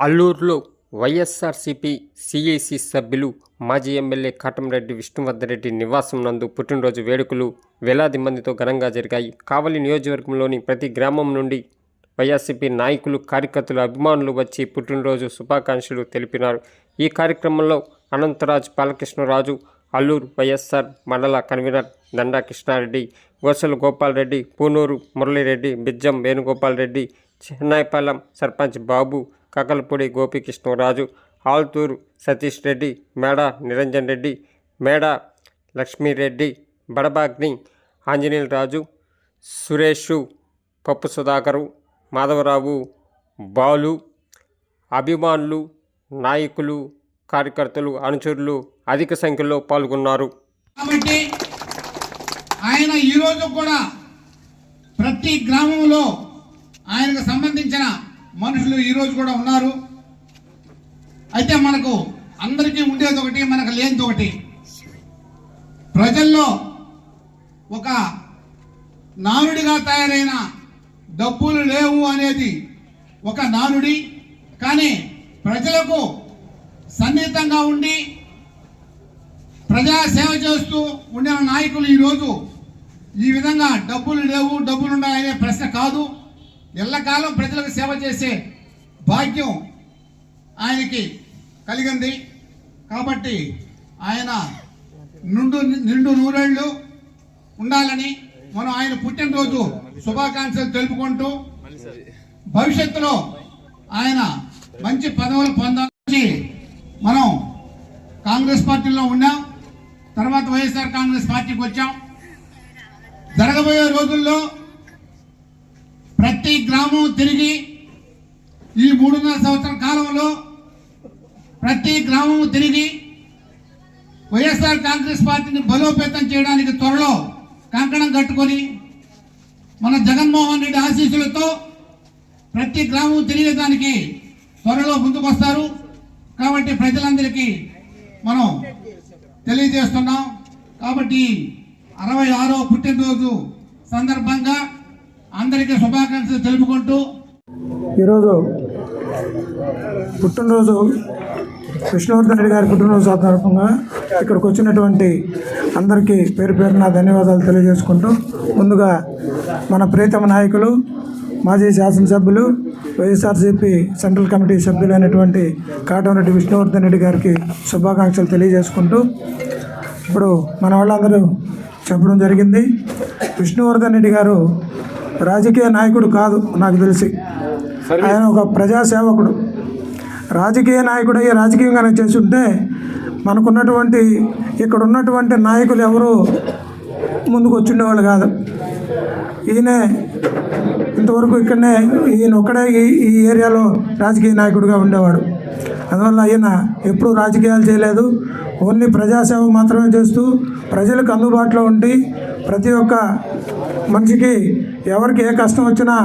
అల్లూరులో YSRCP CIC సభ్యులు మాజీ MLA Katamreddy విష్ణువర్ధరెడ్డి నివాసం నందు పుట్టినరోజు వేడుకలు వేలాది మందితో ఘనంగా జరిగాయి. కావలి నియోజకవర్గంలోని ప్రతి గ్రామం నుండి వైఎస్సీపీ నాయకులు కార్యకర్తలు అభిమానులు వచ్చి పుట్టినరోజు శుభాకాంక్షలు తెలిపినారు. ఈ కార్యక్రమంలో అనంతరాజు బాలకృష్ణరాజు అల్లూరు వైఎస్ఆర్ మండల కన్వీనర్ దండా కృష్ణారెడ్డి గోసలు గోపాలరెడ్డి పూనూరు మురళీరెడ్డి బిజ్జం వేణుగోపాల్ రెడ్డి చెన్నాయిపాలెం సర్పంచ్ బాబు కకలపూడి గోపీకృష్ణరాజు ఆల్తూరు సతీష్ రెడ్డి మేడ నిరంజన్ రెడ్డి మేడ లక్ష్మీరెడ్డి బడబాగ్ని ఆంజనేయులరాజు సురేషు పప్పు సుధాకరు మాధవరావు బాలు అభిమానులు నాయకులు కార్యకర్తలు అనుచరులు అధిక సంఖ్యలో పాల్గొన్నారు. కాబట్టి ఆయన ఈరోజు కూడా ప్రతి గ్రామంలో ఆయనకు సంబంధించిన ఈ ఈరోజు కూడా ఉన్నారు. అయితే మనకు అందరికీ ఉండేది ఒకటి మనకు లేనిది ఒకటి. ప్రజల్లో ఒక నానుడిగా తయారైన డబ్బులు లేవు అనేది ఒక నానుడి. కానీ ప్రజలకు సన్నిహితంగా ఉండి ప్రజా సేవ చేస్తూ ఉండిన నాయకులు ఈరోజు ఈ విధంగా డబ్బులు లేవు డబ్బులు ఉన్నాయనే ప్రశ్న కాదు. ఎల్లకాలం ప్రజలకు సేవ చేసే భాగ్యం ఆయనకి కలిగింది. కాబట్టి ఆయన నిండు నిండు నూరేళ్ళు ఉండాలని మనం ఆయన పుట్టినరోజు శుభాకాంక్షలు తెలుపుకుంటూ భవిష్యత్తులో ఆయన మంచి పదవులు పొందాలని మనం కాంగ్రెస్ పార్టీలో ఉన్నాం. తర్వాత వైఎస్ఆర్ కాంగ్రెస్ పార్టీకి వచ్చాం. జరగబోయే రోజుల్లో ప్రతి గ్రామం తిరిగి ఈ మూడున్నర సంవత్సరం కాలంలో ప్రతి గ్రామం తిరిగి వైఎస్ఆర్ కాంగ్రెస్ పార్టీని బలోపేతం చేయడానికి త్వరలో కంకణం కట్టుకొని మన జగన్మోహన్ రెడ్డి ఆశీస్సులతో ప్రతి గ్రామం తిరిగేదానికి త్వరలో ముందుకొస్తారు. కాబట్టి ప్రజలందరికీ మనం తెలియజేస్తున్నాం. కాబట్టి అరవై ఆరో పుట్టినరోజు సందర్భంగా అందరికీ శుభాకాంక్షలు తెలుపుకుంటూ ఈరోజు పుట్టినరోజు విష్ణువర్ధన్ రెడ్డి గారి పుట్టినరోజు సందర్భంగా ఇక్కడికి వచ్చినటువంటి అందరికీ పేరు పేరున ధన్యవాదాలు తెలియజేసుకుంటూ ముందుగా మన ప్రీతమ నాయకులు మాజీ శాసనసభ్యులు వైఎస్ఆర్సీపీ సెంట్రల్ కమిటీ సభ్యులైనటువంటి కాటమరెడ్డి విష్ణువర్ధన్ రెడ్డి గారికి శుభాకాంక్షలు తెలియజేసుకుంటూ ఇప్పుడు మన వాళ్ళందరూ చెప్పడం జరిగింది. విష్ణువర్ధన్ రెడ్డి గారు రాజకీయ నాయకుడు కాదు నాకు తెలిసి. ఆయన ఒక ప్రజాసేవకుడు. రాజకీయ నాయకుడు అయ్యి రాజకీయంగానే చేస్తుంటే మనకున్నటువంటి ఇక్కడ ఉన్నటువంటి నాయకులు ఎవరు ముందుకు వచ్చిండేవాళ్ళు కాదు. ఈయనే ఇంతవరకు ఇక్కడనే ఈయన ఒక్కడే ఈ ఈ ఏరియాలో రాజకీయ నాయకుడిగా ఉండేవాడు. అందువల్ల ఈయన ఎప్పుడూ రాజకీయాలు చేయలేదు. ఓన్లీ ప్రజాసేవ మాత్రమే చేస్తూ ప్రజలకు అందుబాటులో ఉండి ప్రతి ఒక్క మనిషికి ఎవరికి ఏ కష్టం వచ్చినా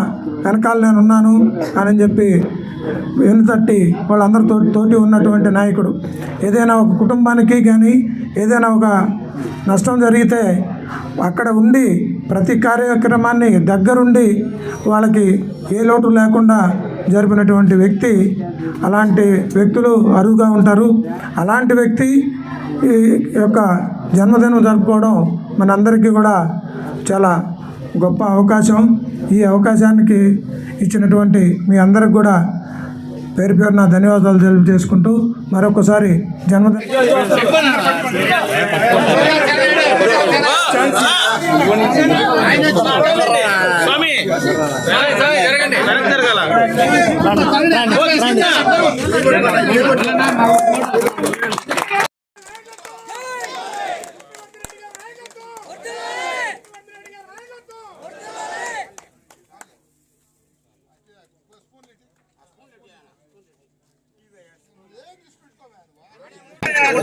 వెనకాల నేను ఉన్నాను అని చెప్పి వెనుతట్టి వాళ్ళందరితో తోటి ఉన్నటువంటి నాయకుడు. ఏదైనా ఒక కుటుంబానికి కానీ ఏదైనా ఒక నష్టం జరిగితే అక్కడ ఉండి ప్రతి కార్యక్రమాన్ని దగ్గరుండి వాళ్ళకి ఏ లోటు లేకుండా జరిపినటువంటి వ్యక్తి అలాంటి వ్యక్తులు అరువుగా ఉంటారు. అలాంటి వ్యక్తి ఈ యొక్క జన్మదినం జరుపుకోవడం మనందరికీ కూడా చాలా గొప్ప అవకాశం. ఈ అవకాశానికి ఇచ్చినటువంటి మీ అందరికి కూడా పేరు పేరున ధన్యవాదాలు తెలియజేసుకుంటూ మరొకసారి జన్మదిన స్వామి జరగండి.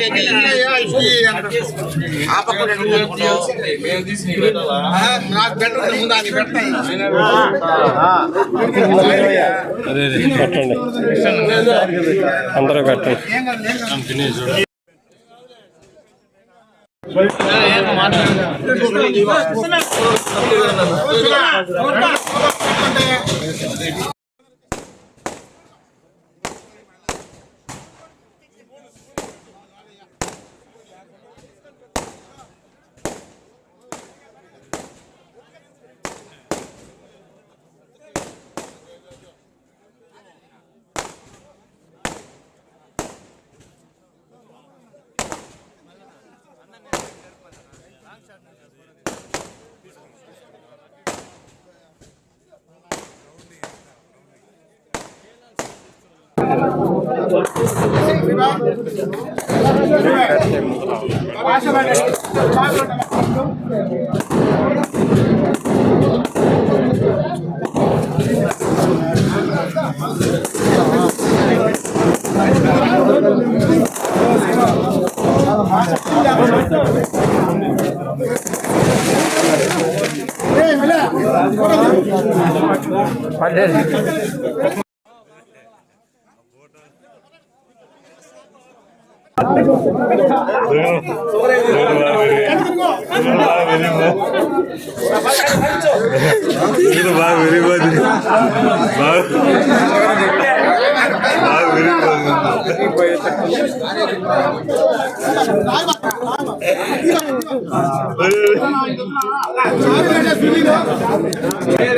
జరగాల నాకు బెటర్ ముందు అది ಇದು ಬಾ ವೆರಿ ಬದಿ ಬಾ ಬಾ ವೆರಿ ಬದಿ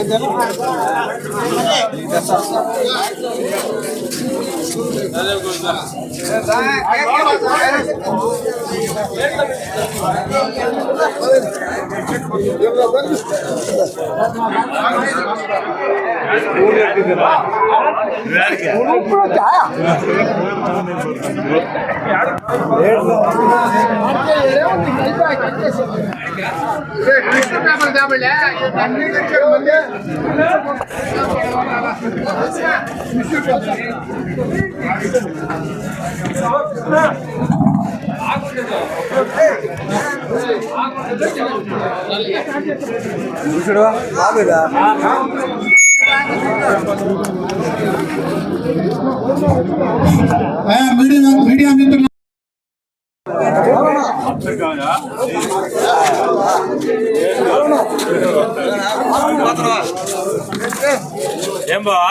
అందరూ ఫోన్ ಯಾರು మోదుడు. మోదుడు. మీడియా మీడియా మిత్రులు ఏం బావా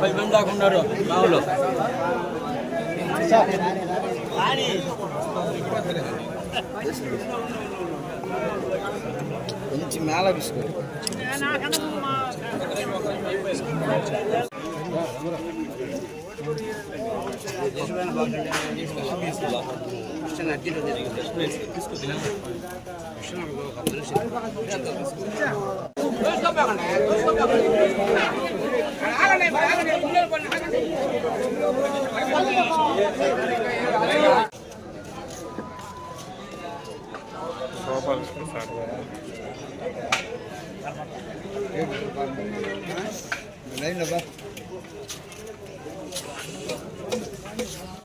పది మంది దాకా ఉన్నారు మామూలు కొంచెం మేళ బిస్కో ఆగండి, ఆగండి.